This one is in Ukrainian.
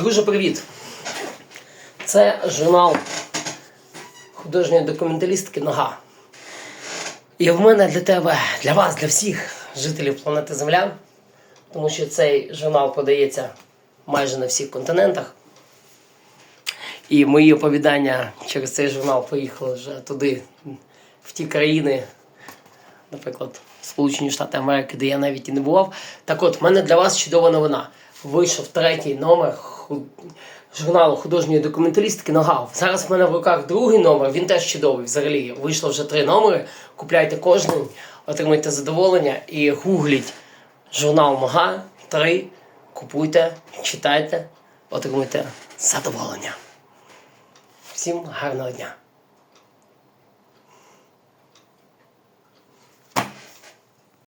Друже, привіт! Це журнал художньої документалістики Нога. І в мене для тебе, для вас, для всіх жителів планети Земля, тому що цей журнал подається майже на всіх континентах. І мої оповідання через цей журнал поїхали вже туди, в ті країни, наприклад, Сполучені Штати Америки, де я навіть і не бував. Так от, в мене для вас чудова новина. Вийшов третій номер журналу художньої документалістики Ногав. Зараз в мене в руках другий номер, він теж чудовий. Взагалі вийшло вже три номери. Купляйте кожний, отримайте задоволення і гугліть журнал Нога 3. Купуйте, читайте, отримуйте задоволення. Всім гарного дня!